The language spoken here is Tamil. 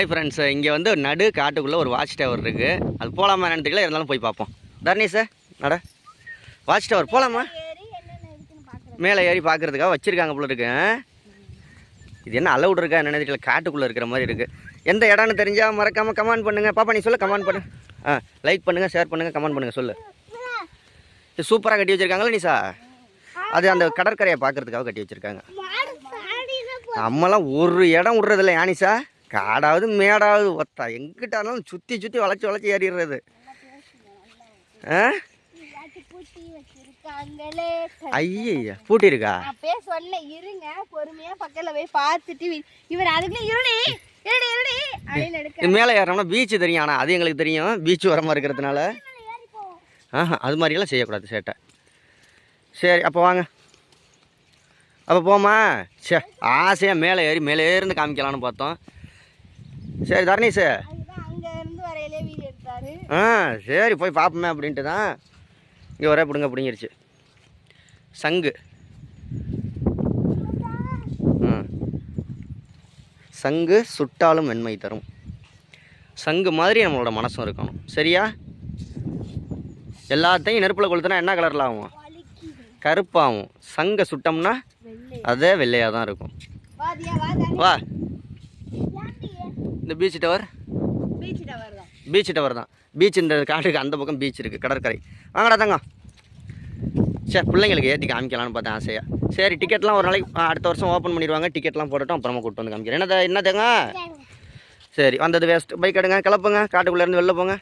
ஹாய் ஃப்ரெண்ட்ஸ் இங்கே வந்து நடு காட்டுக்குள்ளே ஒரு வாட்ச் டவர் இருக்குது அது போகலாமா என்னன்னு தெரியல இருந்தாலும் போய் பார்ப்போம். தர்ணி சார் நட. வாட்ச் டவர் போகலாமா மேலே ஏறி பார்க்குறதுக்காக வச்சுருக்காங்க போல இருக்கு? இது என்ன அலவுட் இருக்கா என்னன்னு தெரியல காட்டுக்குள்ளே இருக்கிற மாதிரி இருக்குது எந்த இடம்னு தெரிஞ்சால் மறக்காமல் கமெண்ட் பண்ணுங்கள் பாப்பா நீ சொல்ல கமெண்ட் பண்ணு. ஆ லைக் பண்ணுங்கள் ஷேர் பண்ணுங்கள் கமெண்ட் பண்ணுங்கள் சொல்லு. இது சூப்பராக கட்டி வச்சுருக்காங்களா நிஷா அது அந்த கடற்கரையை பார்க்குறதுக்காக கட்டி வச்சுருக்காங்க. நம்மலாம் ஒரு இடம் விட்றதில்ல யானிசா காடாவது மேடாவது ஒத்தா. எங்கிட்டாலும் சுற்றி சுற்றி வளைச்சி வளைச்சி ஏறிடுறது. ஐயா பூட்டி இருக்கா அப்பயே சொன்னேன் இருங்க பொறுமையா பக்கத்துல போய் பார்த்துட்டு வி- இவர் அதுக்குள்ள இருடி இருடி இருடி அப்படின்னு எடுக்க இது மேலே ஏறோம்னா பீச் தெரியும் ஆனால் அது எங்களுக்கு தெரியும். பீச் வரமா இருக்கிறதுனால. ஏறி போவோம் ஆஹா அது மாதிரியெல்லாம் செய்யக்கூடாது சேட்டை. சரி அப்போ வாங்க. அப்போ போமா சே ஆசையாக மேலே ஏறி மேலே இருந்து காமிக்கலான்னு பார்த்தோம். சரி தரணீஷு ஆ சரி போய் பார்ப்போமே அப்படின்ட்டு தான் இங்கே ஒரே பிடுங்க பிடிங்கிருச்சு. சங்கு. சங்கு சுட்டாலும் மென்மை தரும். சங்கு மாதிரி நம்மளோட மனசும் இருக்கணும். சரியா? எல்லாத்தையும் நெருப்பில் கொளுத்துனா என்ன கலரில் ஆகும்? கருப்பாகும். சங்கை சுட்டோம்னா அதே வெள்ளையாக தான் இருக்கும். வா. இந்த பீச் டவர் பீச் டவர் தான். பீச் டவர் தான். பீச் இந்த காட்டுக்கு அந்த பக்கம் பீச் இருக்குது கடற்கரை. வாங்கடா தங்கம். சரி பிள்ளைங்களுக்கு ஏற்றி காமிக்கலாம்னு பார்த்தேன் ஆசையாக சரி டிக்கெட்லாம் ஒரு நாளைக்கு அடுத்த வருஷம் ஓப்பன் பண்ணிடுவாங்க. டிக்கெட்லாம் போட்டுட்டோம் அப்புறமா கூப்பிட்டு வந்து காமிக்கிறேன். என்னது என்ன தங்க? சரி வந்தது வேஸ்ட் பைக் எடுங்க கிளப்புங்க. காட்டுக்குள்ளே இருந்து வெளில போங்க.